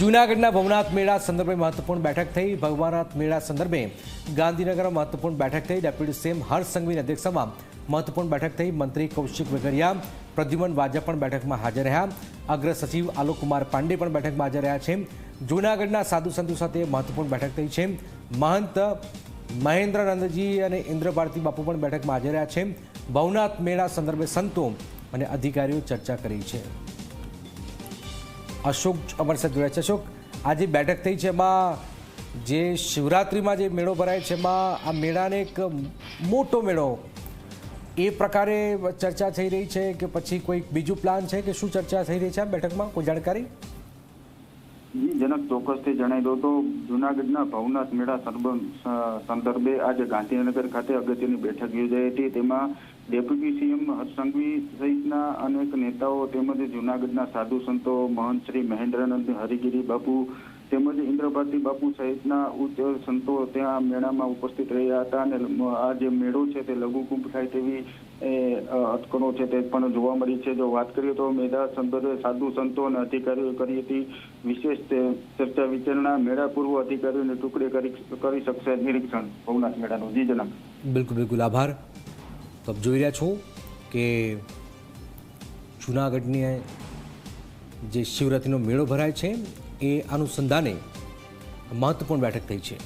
જૂનાગઢના ભવનાથ મેળા સંદર્ભે મહત્વપૂર્ણ બેઠક થઈ. ભવનાથ મેળા સંદર્ભે ગાંધીનગરમાં મહત્વપૂર્ણ બેઠક થઈ. ડેપ્યુટી સીએમ હર્ષ સંઘવીની અધ્યક્ષતામાં મહત્વપૂર્ણ બેઠક થઈ. મંત્રી કૌશિક વેગરિયા, પ્રદ્યુમન વાજા પણ બેઠકમાં હાજર રહ્યા. અગ્ર સચિવ આલોકકુમાર પાંડે પણ બેઠકમાં હાજર રહ્યા છે. જૂનાગઢના સાધુ સંતો સાથે મહત્વપૂર્ણ બેઠક થઈ છે. મહંત મહેન્દ્રાનંદજી અને ઇન્દ્ર ભારતી બાપુ પણ બેઠકમાં હાજર રહ્યા છે. ભવનાથ મેળા સંદર્ભે સંતો અને અધિકારીઓ ચર્ચા કરી છે. અશોક, અમારી સાથે જોડાય છે. અશોક, આજે બેઠક થઈ છે એમાં જે શિવરાત્રિમાં જે મેળો ભરાય છે, એમાં આ મેળાને એક મોટો મેળો. એ પ્રકારે ચર્ચા થઈ રહી છે કે પછી કોઈક બીજું પ્લાન છે કે શું ચર્ચા થઈ રહી છે આ બેઠકમાં? કોઈ જાણકારી? જનક ચોક્કસથી જણાવી દઉં તો જુનાગઢના ભવનાથ મેળા સંદર્ભ- આજે ગાંધીનગર ખાતે અગત્યની બેઠક યોજાઈ હતી. તેમાં ડેપ્યુટી સીએમ હર્ષ સંઘવી સહિતના અનેક નેતાઓ તેમજ જુનાગઢના સાધુ સંતો મહંત શ્રી મહેન્દ્રાનંદ હરિગીરી બાપુ તેમજ ઇન્દ્રભારતી બાપુ સહિતના ઉચ્ચ સંતો ત્યાં મેળામાં ઉપસ્થિત રહ્યા હતા અને આ જે મેળો છે તે લઘુકુંભ થાય તેવી એ, અ, છે તે પણ જોવા મળી છે. જો વાત કરીએ તો મેળા સંદર્ભે સાધુ સંતો અને અધિકારીઓ કરી હતી. વિશેષ ચર્ચા વિચારણા મેળા પૂર્વ અધિકારીઓને ટુકડે કરી કરી શકશે નિરીક્ષણ. ભવનાથ મેળાનું જી જનાબ બિલકુલ બિલકુલ. આભાર. તો જોઈ રહ્યા છો કે જૂનાગઢની જે શિવરાત્રિનો મેળો ભરાય છે એ અનુસંધાને મહત્વપૂર્ણ બેઠક થઈ છે.